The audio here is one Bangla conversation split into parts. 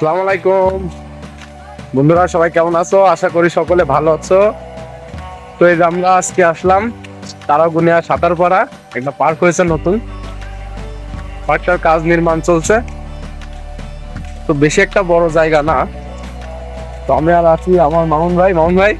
আসসালামু আলাইকুম। বন্ধুরা, সবাই কেমন আছো? আশা করি সকলে ভালো আছো। তো এই যে আমরা আজকে আসলাম তারাগুনিয়া সাঁতারপাড়া, একটা পার্ক হয়েছে নতুন। পার্কটার কাজ নির্মাণ চলছে। তো বেশি একটা বড় জায়গা না। তো আমি আর আছি আমার মামুন ভাই। মামুন ভাই?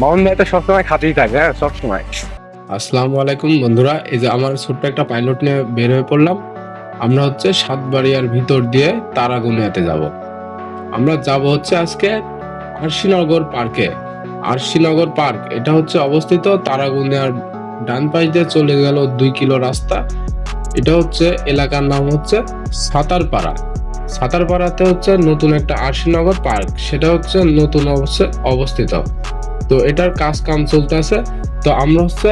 মামুন ভাই তো সবসময় খাতেই থাকে হ্যাঁ সবসময়। আসসালামু আলাইকুম বন্ধুরা, এই যে আমার ছোট্ট একটা পাইলট নিয়ে বের হয়ে পড়লাম। আমরা হচ্ছে সাতবাড়িয়ার ভিতর দিয়ে তারাগুনিয়াতে যাব। আমরা যাব হচ্ছে আজকে আরশিনগর পার্কে। আরশিনগর পার্ক, এটা হচ্ছে অবস্থিত তারাগুনিয়ার ডান পাশ দিয়ে চলে গেল দুই কিলো রাস্তা। এটা হচ্ছে এলাকার নাম হচ্ছে সাতারপাড়া। সাতারপাড়াতে হচ্ছে নতুন একটা আরশিনগর পার্ক, সেটা হচ্ছে নতুন অবশ্যই অবস্থিত। তো এটার কাজ কাম চলতেছে। তো আমরা হচ্ছে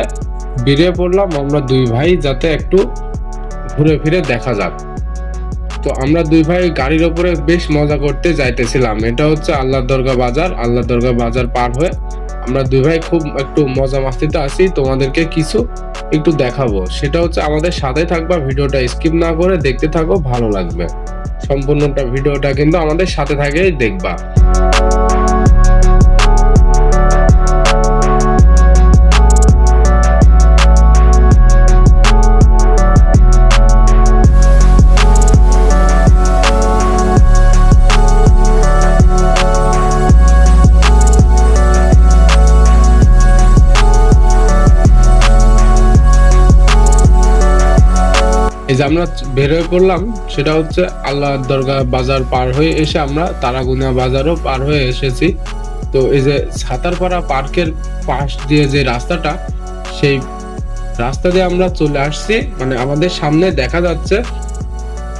বেরিয়ে পড়লাম, আমরা দুই ভাই যাতে একটু ঘুরে ফিরে দেখা যাক। তো আমরা দুই ভাই গাড়ির ওপরে বেশ মজা করতে যাইতেছিলাম। এটা হচ্ছে আল্লাহ দরগা বাজার। আল্লাহ দরগা বাজার পার হয়ে আমরা দুই ভাই খুব একটু মজা মাস্তিতে আছি। তোমাদেরকে কিছু একটু দেখাবো। সেটা হচ্ছে আমাদের সাথে থাকবা, ভিডিওটা স্কিপ না করে দেখতে থাকো, ভালো লাগবে। সম্পূর্ণটা ভিডিওটা কিন্তু আমাদের সাথে থাকেই দেখবা। যে আমরা বের হয়ে পড়লাম, সেটা হচ্ছে আল্লাহ দরগা বাজার পার হয়ে এসে আমরা তারাগুনিয়া বাজারও পার হয়ে এসেছি। তো এই যে সাতারপাড়া পার্কের পাশ দিয়ে যে রাস্তাটা, সেই রাস্তা দিয়ে আমরা চলে আসছি। মানে আমাদের সামনে দেখা যাচ্ছে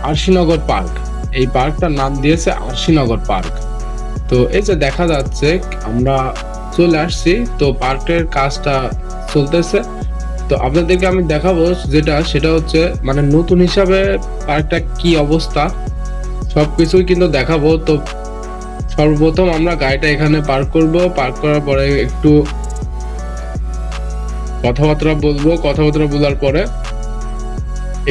আরশিনগর পার্ক। এই পার্কটার নাম দিয়েছে আরশিনগর পার্ক। তো এই যে দেখা যাচ্ছে, আমরা চলে আসছি। তো পার্কের কাজটা চলতেছে। তো আপনাদেরকে আমি দেখাবো যেটা, সেটা হচ্ছে মানে নতুন হিসাবে পার্কটা কি অবস্থা। সবকিছুই কিন্তু দেখাবো। তো সর্বপ্রথম আমরা গাড়িটা এখানে পার্ক করব। পার্ক করার পরে একটু কথাবার্তা বলব। কথাবার্তা বলার পরে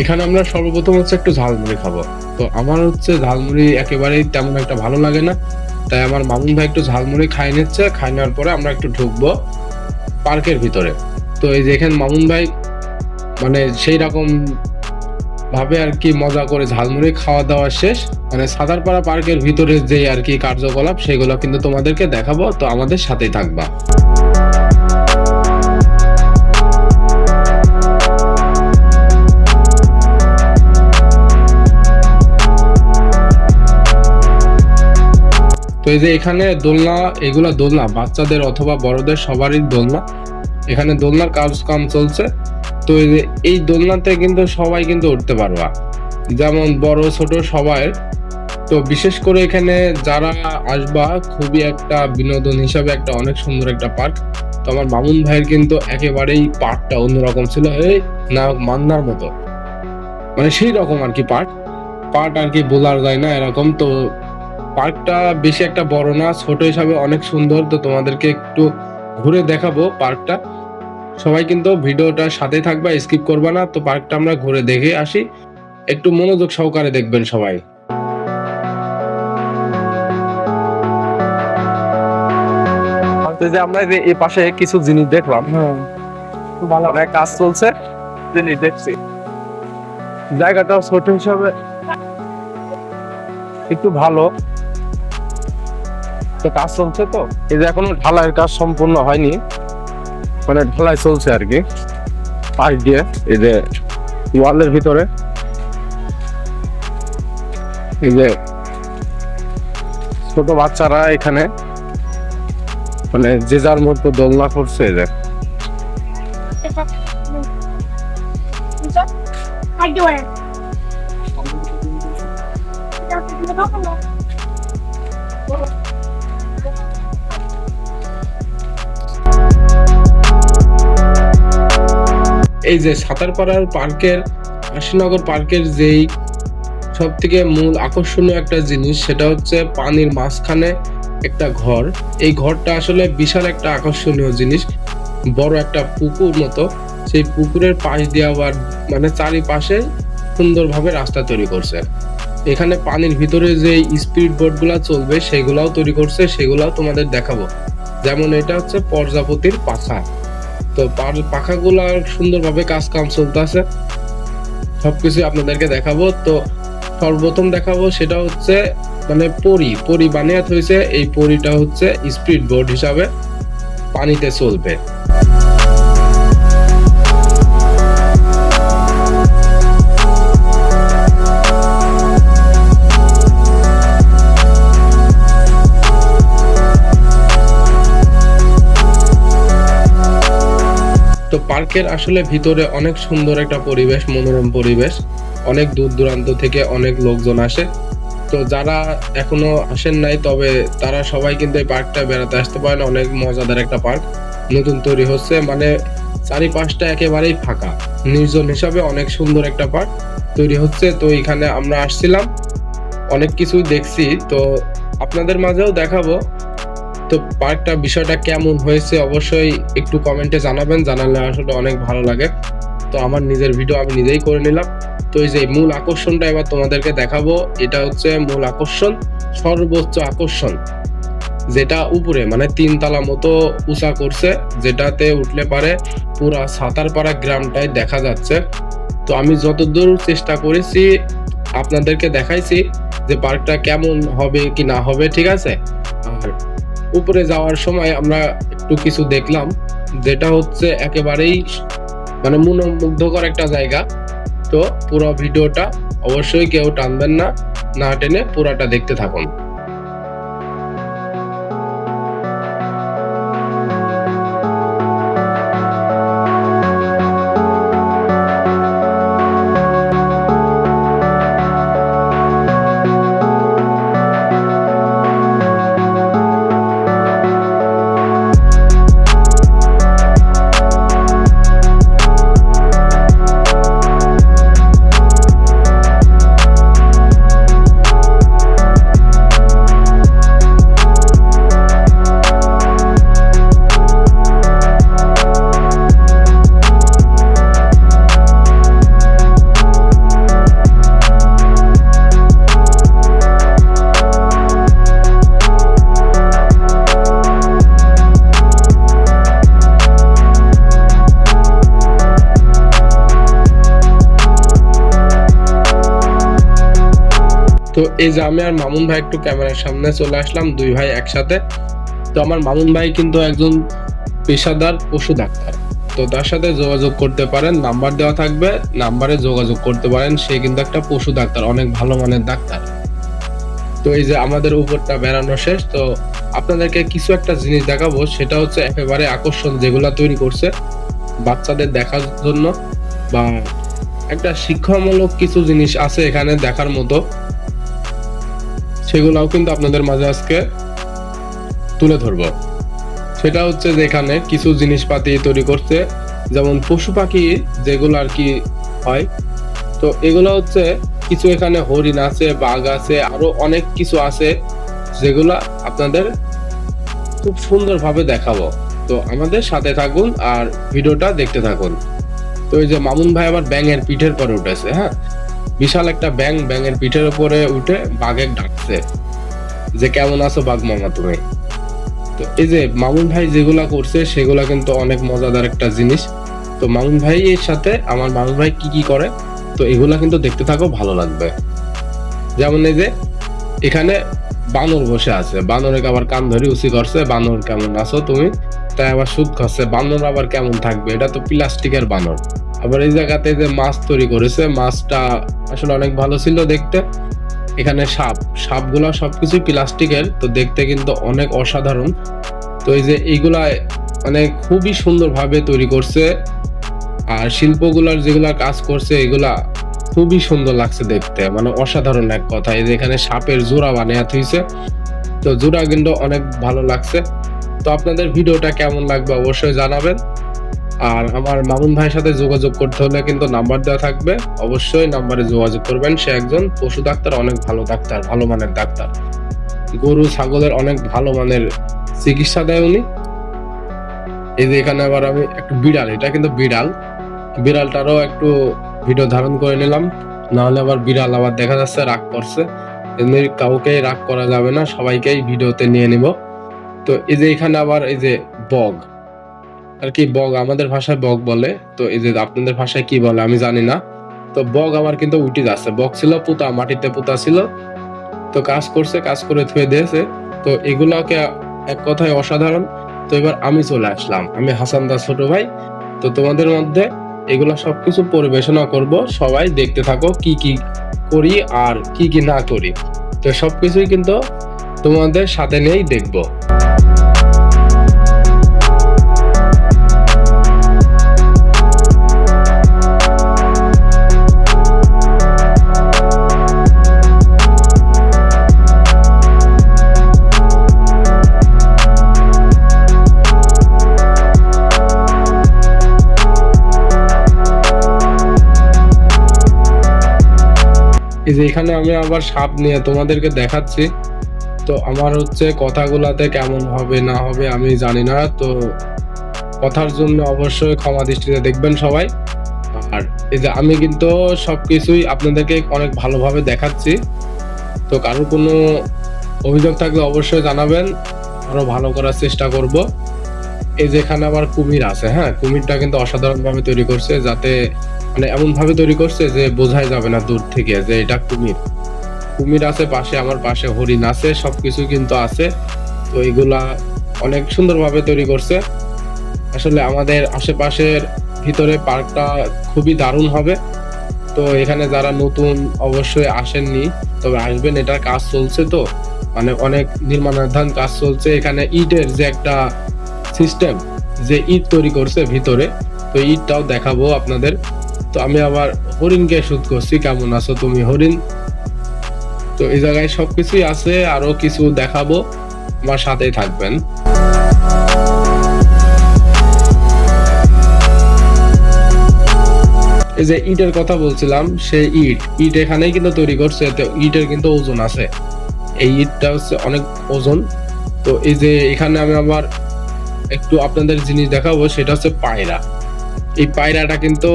এখানে আমরা সর্বপ্রথম হচ্ছে একটু ঝালমুড়ি খাব। তো আমার হচ্ছে ঝালমুড়ি একেবারেই তেমন একটা ভালো লাগে না। তাই আমার মামুন ভাই একটু ঝালমুড়ি খাই নিচ্ছে। খাই নেওয়ার পরে আমরা একটু ঢুকবো পার্কের ভিতরে। তো এই যে এখানে মামুন ভাই মানে সেই রকম ভাবে আর কি মজা করে ঝালমুড়ি খাওয়া দাওয়া শেষ। মানে সাদারপাড়া পার্কের ভিতরে যে আর কি কার্যকলাপ, সেগুলো কিন্তু তোমাদেরকে দেখাবো, তো আমাদের সাথেই থাকবা। তো এই যে এখানে দোলনা, এগুলা দোলনা, বাচ্চাদের অথবা বড়দের সবারই দোলনা। এখানে দোলনার কাজ কাম চলছে। তো এই দোলনাতে কিন্তু সবাই কিন্তু উঠতে পারবা। যেমন বড়, ছোট সবাই। তো বিশেষ করে এখানে যারা আসবা, খুবই একটা বিনোদন হিসাবে একটা অনেক সুন্দর একটা পার্ক। তো আমার মামুন ভাইয়ের কিন্তু একেবারেই পার্কটা অন্যরকম ছিল, এই না, মান্নার মতো। মানে সেই রকম আর কি পার্ক। পার্ট আর কি বলার যায় না এরকম। তো পার্কটা বেশি একটা বড় না, ছোট হিসাবে অনেক সুন্দর। তো তোমাদেরকে একটু ঘুরে দেখাবো পার্কটা। সবাই কিন্তু ভিডিওটা সাথে থাকবা স্কিপ করবা না। তো পার্কটা আমরা ঘুরে দেখে আসি। একটু মনোযোগ সহকারে দেখবেন সবাই। যে আমরা এই পাশে কিছু জিনিস দেখলাম। ভালো। অনেক কাজ চলছে জিনিস দেখছি। জায়গাটা ছোট হিসাবে একটু ভালো। তো কাজ চলছে তো। এই যে এখনও ঢালাইয়ের কাজ সম্পূর্ণ হয়নি। মানে ঢালাই চলছে আর কি। পাশ দিয়ে এই যে ওয়ালের ভিতরে। এই যে ছোট বাচ্চারা এখানে মানে যে যার মতো দোলনা করছে এই যে। I do it. এই যে সাঁতারপাড়ার পার্কের, আশিনগর পার্কের যেই সব থেকে মূল আকর্ষণীয় একটা জিনিস, সেটা হচ্ছে পানির মাঝখানে একটা ঘর। এই ঘরটা আসলে বিশাল একটা আকর্ষণীয় জিনিস। বড় একটা পুকুর মতো। সেই পুকুরের পাশ দিয়ে আবার মানে চারিপাশে সুন্দরভাবে রাস্তা তৈরি করছে। এখানে পানির ভিতরে যে স্পিড বোটগুলো চলবে, সেগুলাও তৈরি করছে, সেগুলাও তোমাদের দেখাবো। যেমন এটা হচ্ছে প্রজাপতির পাখা তো পাখাগুলার সুন্দরভাবে কাজ কাম চলতেছে। সবকিছু আপনাদেরকে দেখাবো। তো সর্বপ্রথম দেখাবো সেটা হচ্ছে মানে পরি। পরি বানিয়ে হয়েছে এই পরিটা হচ্ছে স্পিড বোর্ড হিসাবে পানিতে চলবে। তো পার্কের আসলে ভিতরে অনেক সুন্দর একটা পরিবেশ, মনোরম পরিবেশ। অনেক দূর দূরান্ত থেকে অনেক লোকজন আসে। তো যারা এখনও আসেন নাই, তবে তারা সবাই কিন্তু এই পার্কটা বেড়াতে আসতে পারেন। অনেক মজাদার একটা পার্ক নতুন তৈরি হচ্ছে। মানে চারিপাশটা একেবারেই ফাঁকা। নির্জন হিসাবে অনেক সুন্দর একটা পার্ক তৈরি হচ্ছে। তো এখানে আমরা আসছিলাম। অনেক কিছুই দেখছি। তো আপনাদের মাঝেও দেখাবো। তো পার্কটা বিষয়টা কেমন হয়েছে অবশ্যই একটু কমেন্টে জানাবেন, জানালে আসলে অনেক ভালো লাগে। তো আমার নিজের ভিডিও আমি নিজেই করে নিলাম। তো এই যে মূল আকর্ষণটা এবার তোমাদেরকে দেখাবো, এটা হচ্ছে মূল আকর্ষণ, সর্বোচ্চ আকর্ষণ। যেটা উপরে মানে তিন তালা মতো উঁচা করছে, যেটাতে উঠলে পারে পুরা সাতারপাড়া গ্রামটাই দেখা যাচ্ছে। তো আমি যতদূর চেষ্টা করেছি, আপনাদেরকে দেখাইছি যে পার্কটা কেমন হবে কি না হবে, ঠিক আছে? আর উপরে যাওয়ার সময় আমরা একটু কিছু দেখলাম। যেটা হচ্ছে একেবারেই মানে মনোমুগ্ধকর একটা জায়গা। তো পুরো ভিডিওটা অবশ্যই কেউ টানবেন না না টেনে পুরাটা দেখতে থাকুন। এই যে আমি আর মামুন ভাই একটু ক্যামেরার সামনে চলে আসলাম, দুই ভাই একসাথে। তো আমার মামুন ভাই কিন্তু একজন পেশাদার পশু ডাক্তার। তো তার সাথে যোগাযোগ করতে পারেন, নাম্বার দেওয়া থাকবে, নাম্বারে যোগাযোগ করতে পারেন, সে কিন্তু একটা পশু ডাক্তার, অনেক ভালো মানের ডাক্তার। তো এই যে আমাদের উপরটা বেড়ানো শেষ, তো আপনাদেরকে কিছু একটা জিনিস দেখাবো, সেটা হচ্ছে একেবারে আকর্ষণ যেগুলা তৈরি করছে বাচ্চাদের দেখার জন্য, বা একটা শিক্ষামূলক কিছু জিনিস আছে এখানে দেখার মতো। সেগুলাও কিন্তু আপনাদের মাঝে আজকে তুলে ধরবো। সেটা হচ্ছে যে এখানে কিছু জিনিসপাতি তৈরি করছে, যেমন পশু পাখি যেগুলো আর কি হয়। তো এগুলো হচ্ছে কিছু এখানে হরিণ আছে, বাঘ আছে, আরও অনেক কিছু আছে যেগুলা আপনাদের খুব সুন্দরভাবে দেখাবো। তো আমাদের সাথে থাকুন আর ভিডিওটা দেখতে থাকুন। তো এই যে মামুন ভাই আবার ব্যাঙের পিঠের পরে উঠেছে হ্যাঁ? বিশাল একটা ব্যাং ব্যাঙের পিঠের উপরে উঠে বাঘে ডাকছে যে, কেমন আছো বাঘ মামা তুমি? তো এই যে, মামুন ভাই যেগুলা করছে, সেগুলা কিন্তু অনেক মজাদার একটা জিনিস। তো মামুন ভাই এর সাথে আমার মামুন ভাই কি কি করে, তো এগুলা কিন্তু দেখতে থাকো, ভালো লাগবে। যেমন এই যে, এখানে বানর বসে আছে। বানরের আবার কান ধরে উচি করছে, বানর কেমন আছো তুমি? তাই আবার সুদ খাচ্ছে, বানর আবার কেমন থাকবে? এটা তো প্লাস্টিকের বানর। আবার এই জায়গাতে যে মাছ তৈরি করেছে, মাছটা আসলে অনেক ভালো ছিল দেখতে। এখানে সাপ, সাপগুলো সবকিছুই প্লাস্টিকের, তো দেখতে কিন্তু অনেক অসাধারণ। তো এই যে এইগুলা মানে খুবই সুন্দরভাবে তৈরি করছে, আর শিল্পগুলার যেগুলা কাজ করছে, এগুলা খুবই সুন্দর লাগছে দেখতে। মানে অসাধারণ এক কথা, এই যে এখানে সাপের জোড়া বানিয়ে থইছে তো জোড়া কিন্তু অনেক ভালো লাগছে। তো আপনাদের ভিডিওটা কেমন লাগবে অবশ্যই জানাবেন। আর আমার মামুন ভাইয়ের সাথে যোগাযোগ করতে হলে কিন্তু নাম্বার দেওয়া থাকবে। অবশ্যই নাম্বারে যোগাযোগ করবেন। সে একজন পশু ডাক্তার, অনেক ভালো ডাক্তার, ভালো মানের ডাক্তার। গরু, ছাগলের অনেক ভালো মানের চিকিৎসা দেয় উনি। এই যে এখানে আবার আমি একটু বিড়াল, এটা কিন্তু বিড়াল। বিড়ালটারও একটু ভিডিও ধারণ করে নিলাম। নাহলে আবার বিড়াল আবার দেখা যাচ্ছে, রাগ করছে। এমনি কাউকে রাগ করা যাবে না, সবাইকেই ভিডিওতে নিয়ে নিব। তো এই যে এখানে আবার এই যে বগ আর কি বগ আমাদের ভাষায় বগ বলে, তো এই যে আপনাদের ভাষায় কি বলে আমি জানি না। তো বগ আমার কিন্তু উঠে যাচ্ছে বগ ছিল পুতা, মাটিতে পুতা ছিল। তো কাজ করছে, কাজ করে থুয়ে দিয়েছে। তো এগুলোকে এক কথায় অসাধারণ। তো এবার আমি চলে আসলাম, আমি হাসান দা ছোট ভাই। তো তোমাদের মধ্যে এগুলো সবকিছু পরিবেশনা করব, সবাই দেখতে থাকো কি কি করি আর কি কি না করি। তো সবকিছুই কিন্তু তোমাদের সাথে নিয়েই দেখব। এই যে এখানে আমি আবার সাপ নিয়ে তোমাদেরকে দেখাচ্ছি। তো আমার হচ্ছে কথাগুলাতে কেমন হবে, না হবে আমি জানি না। তো কথার জন্য অবশ্যই ক্ষমা দৃষ্টিতে দেখবেন সবাই। আর এই যে আমি কিন্তু সবকিছুই আপনাদেরকে অনেক ভালোভাবে দেখাচ্ছি। তো কারোর কোনো অভিযোগ থাকলে অবশ্যই জানাবেন। আরও ভালো করার চেষ্টা করব। এই যে এখানে আবার কুমির আছে হ্যাঁ? কুমিরটা কিন্তু অসাধারণ ভাবে তৈরি করছে যাতে মানে এমন ভাবে তৈরি করছে যে বোঝাই যাবে না দূর থেকে যে এটা কুমির। কুমির আছে পাশে, আমার পাশে হরিণ আছে, সবকিছু কিন্তু আছে। তো এগুলা অনেক সুন্দরভাবে তৈরি করছে। আসলে আমাদের আশেপাশের ভিতরে পার্কটা খুবই দারুণ হবে। তো এখানে যারা নতুন অবশ্যই আসেননি, তবে আসবেন, এটার কাজ চলছে তো। মানে অনেক নির্মাণাধীন কাজ চলছে। এখানে ইটের যে একটা সিস্টেম যে ইট তৈরি করছে ভিতরে, তো ইটটাও দেখাবো আপনাদের। তো আমি আবার হরিণকে শুট করছি, কেমন আছো তুমি হরিণ? তো এই জায়গায় সবকিছুই আছে, আরও কিছু দেখাবো, আমার সাথেই থাকবেন। এই যে ইটের কথা বলছিলাম সেই ইট ইট এখানেই কিন্তু তৈরি করছে তো ইটের কিন্তু ওজন আছে। এই ইটটা হচ্ছে অনেক ওজন। তো এই যে এখানে আমি আবার একটু আপনাদের জিনিস দেখাবো, সেটা হচ্ছে পায়রা। এই পায়রাটা কিন্তু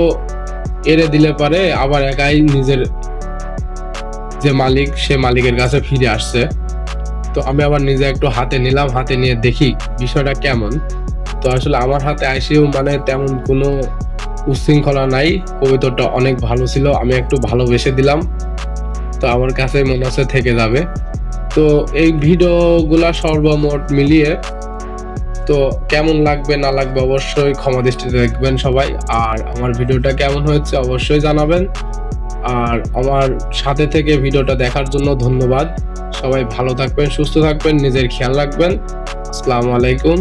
এরে দিলে পারে আবার একাই নিজের যে মালিক, সে মালিকের কাছে ফিরে আসছে। তো আমি আবার নিজে একটু হাতে নিলাম, হাতে নিয়ে দেখি বিষয়টা কেমন। তো আসলে আমার হাতে আইসিও মানে তেমন কোনো উচ্ছৃঙ্খলা নাই, কবিতাটা অনেক ভালো ছিল, আমি একটু ভালোবেসে দিলাম। তো আমার কাছে মনে হচ্ছে থেকে যাবে। তো এই ভিডিওগুলা সর্বমোট মিলিয়ে তো কেমন লাগবে, না লাগবে অবশ্যই ক্ষমা দৃষ্টিতে দেখবেন সবাই। আর আমার ভিডিওটা কেমন হয়েছে অবশ্যই জানাবেন। আর আমার সাথে থেকে ভিডিওটা দেখার জন্য ধন্যবাদ। সবাই ভালো থাকবেন, সুস্থ থাকবেন, নিজের খেয়াল রাখবেন। আসসালামু আলাইকুম।